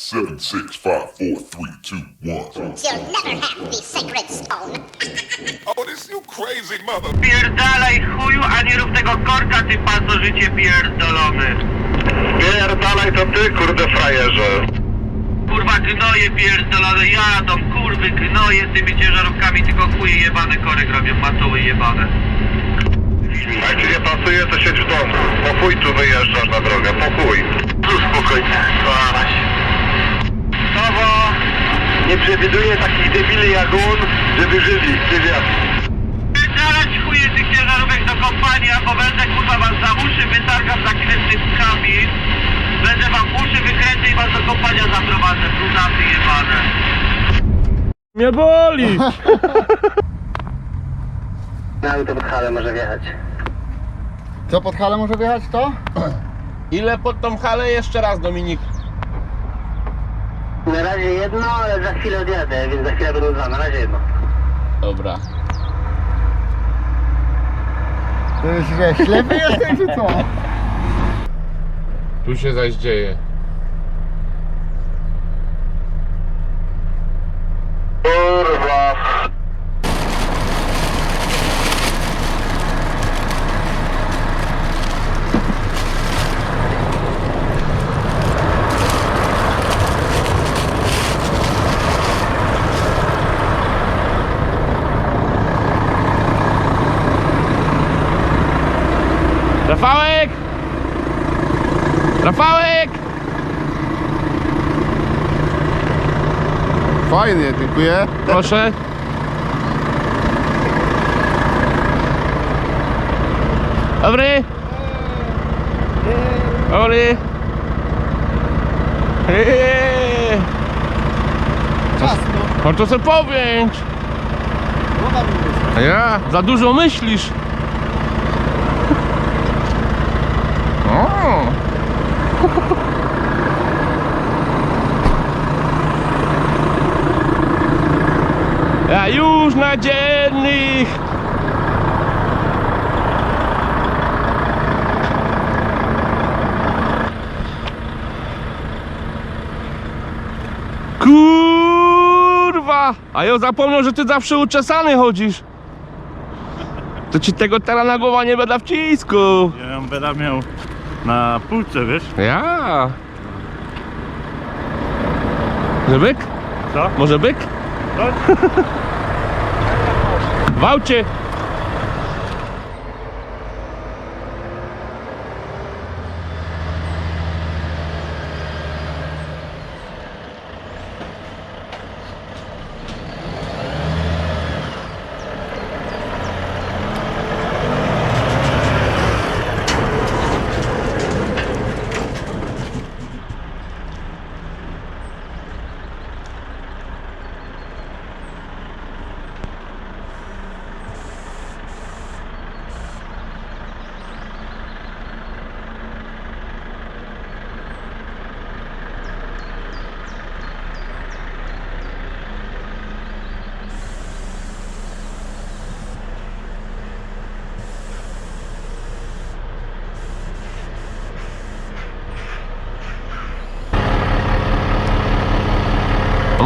Seven, six, five, four, three, two, one. You'll never have the sacred stone. Oh, this you crazy mother. Pierdalaj chuju, a nie rób tego korka, ty pasożycie pierdolony. Pierdalaj to ty, kurde frajerze. Kurwa gnoje pierdolone jadą, kurwy gnoje z tymi ciężarówkami, tylko chuje jebane korek robią, matoły jebane. Jak ci nie pasuje, to siedź w domu. Po chuj tu wyjeżdżasz na drogę, po chuj. Tu spokojnie, staraś. Prawo nie przewiduje takich debili jak on, żeby żyli, wywiad. Pierdalać chuje tych ciężarówek do kompanii, bo będę kurwa was za uszy wytargam tych kabin. Będę wam uszy wykręcę i was do kompania zaprowadzę, brudaty jebane. Mnie boli! Na auto pod halę może wjechać. Co pod halę może wjechać to? Ile pod tą halę jeszcze raz, Dominik? Na razie jedno, ale za chwilę odjadę, więc za chwilę będą dwa. Na razie jedno. Dobra. To jest że ślepy jesteś czy co? Tu się zaś dzieje. Kurwa. Rafałek! Rafałek! Fajnie, dziękuję. Proszę. Dobry. Dobry. Ciasno. No to sobie powięć. Wyszła. A ja, za dużo myślisz. O. Ja już na dziennych. Kurwa! A ja zapomniał, że ty zawsze uczesany chodzisz. To ci tego teraz na głowa nie będę wcisku. Ja ją będę miał na półce, wiesz? Ja. Może byk? Co? Może byk? Chodź. Wałcie!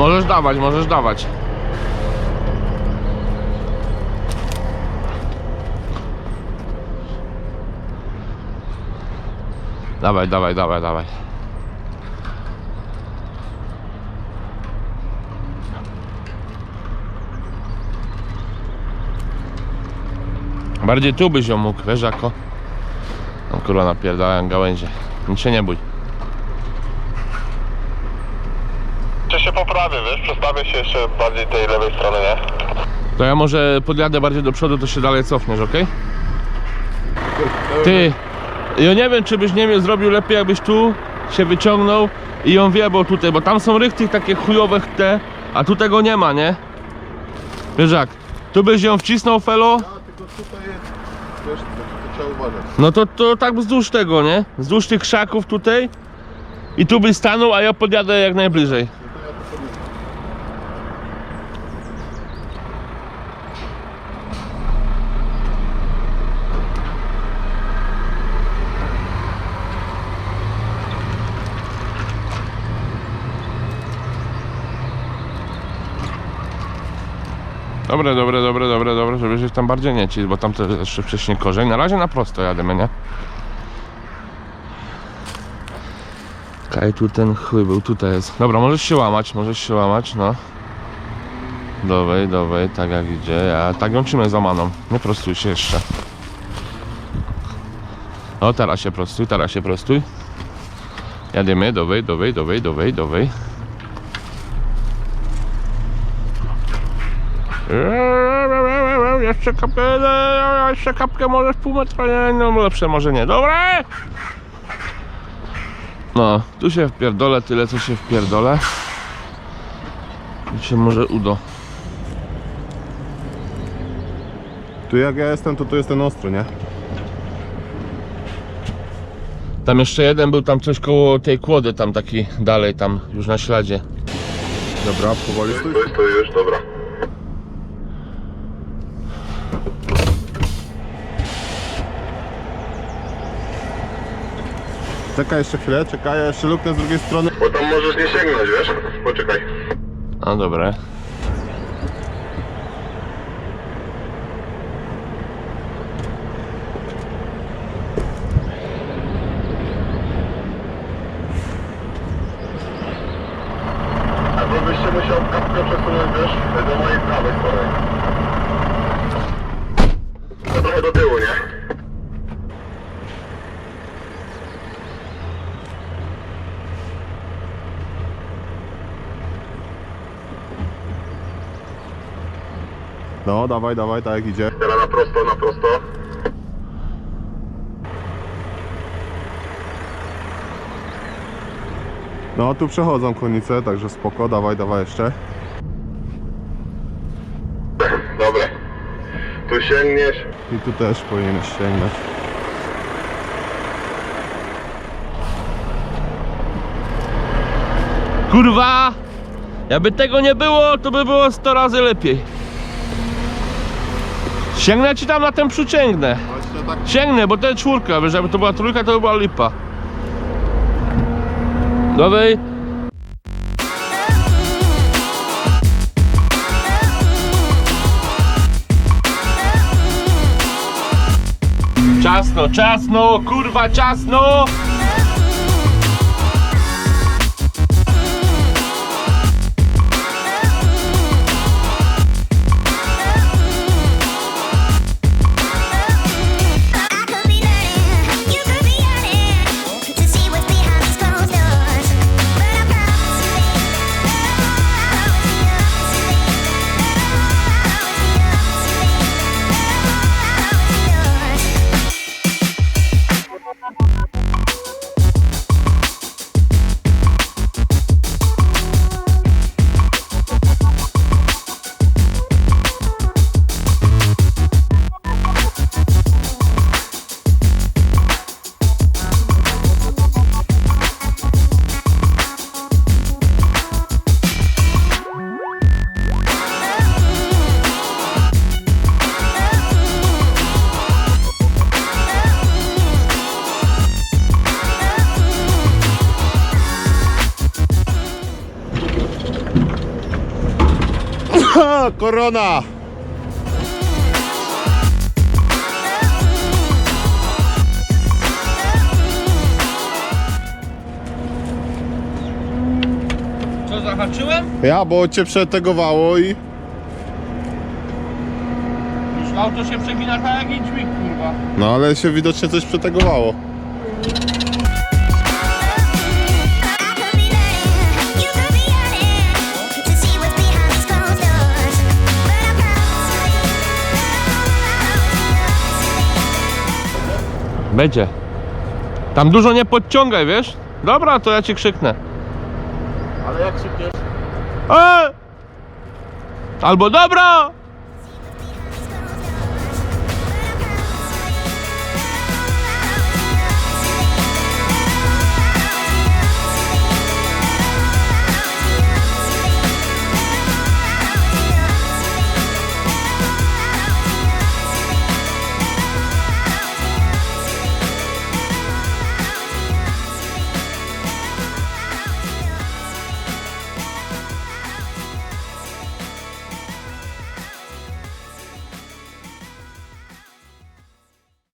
No Możesz dawać, możesz dawać. Dawaj, dawaj, dawaj, dawaj. Bardziej tu byś ją mógł, wiesz jako? No kurwa napierdałem gałęzie. Nic się nie bój. Poprawię, wiesz? Przestawię się jeszcze bardziej tej lewej strony, nie? To ja może podjadę bardziej do przodu, to się dalej cofniesz, ok? Ty, ja nie wiem, czy byś nie wiem, zrobił lepiej, jakbyś tu się wyciągnął i ją wjebał tutaj, bo tam są rychty takie chujowe te, a tu tego nie ma, nie? Wiesz jak, tu byś ją wcisnął, felo, Tylko tutaj jest, wiesz, to, to trzeba uważać. no to, to tak wzdłuż tego, nie? Wzdłuż tych krzaków tutaj i tu byś stanął, a ja podjadę jak najbliżej. Dobre, dobre, dobre, dobre, dobre, żeby się tam bardziej nie cisł, bo tam to jeszcze wcześniej korzeń. Na razie na prosto jademy, nie? Kaj tu ten chuj był, tutaj jest. Dobra, możesz się łamać, możesz się łamać, no. Dowej, dowej, tak jak idzie. Ja tak ją trzymaj złamaną. Nie prostuj się jeszcze. O, teraz się prostuj, teraz się prostuj. Jadziemy, dowej, dowej, dowej, dowej, dowej. Jeszcze kapkę, jeszcze kapkę może pół metra, nie, no lepsze może nie, dobre? No, tu się wpierdolę, tyle co się wpierdolę. I się może udo. Tu jak ja jestem, to tu jest ten ostry, nie? Tam jeszcze jeden był tam coś koło tej kłody, tam taki dalej, tam już na śladzie. Dobra, powoli stój. To jest to już, dobra. Czekaj jeszcze chwilę, czekaj, ja jeszcze luknę z drugiej strony. Bo tam możesz nie sięgnąć, wiesz? Poczekaj. No dobre. A to byście musiał kapkę przesunąć, wiesz? Do mojej prawej strony. No trochę do tyłu, nie? No, dawaj, dawaj, tak jak idzie. Teraz na prosto, na prosto. No, tu przechodzą konice, także spoko, dawaj, dawaj jeszcze. Dobre. Tu sięgniesz. I tu też powinieneś sięgnąć. Kurwa! Jakby tego nie było, to by było 100 razy lepiej. Sięgnę ci tam na ten przyciągnę. Sięgnę, bo to jest czwórka, wiesz, jakby to była trójka, to by była lipa. Dowej. Ciasno, ciasno, kurwa, ciasno! Ha, korona! Co, zahaczyłem? Ja, bo cię przetegowało i... Już auto się przegina tak jak i dźwig, kurwa. No, ale się widocznie coś przetegowało. Będzie. Tam dużo nie podciągaj, wiesz? Dobra, to ja ci krzyknę. Ale jak szybciej? E! Albo dobra!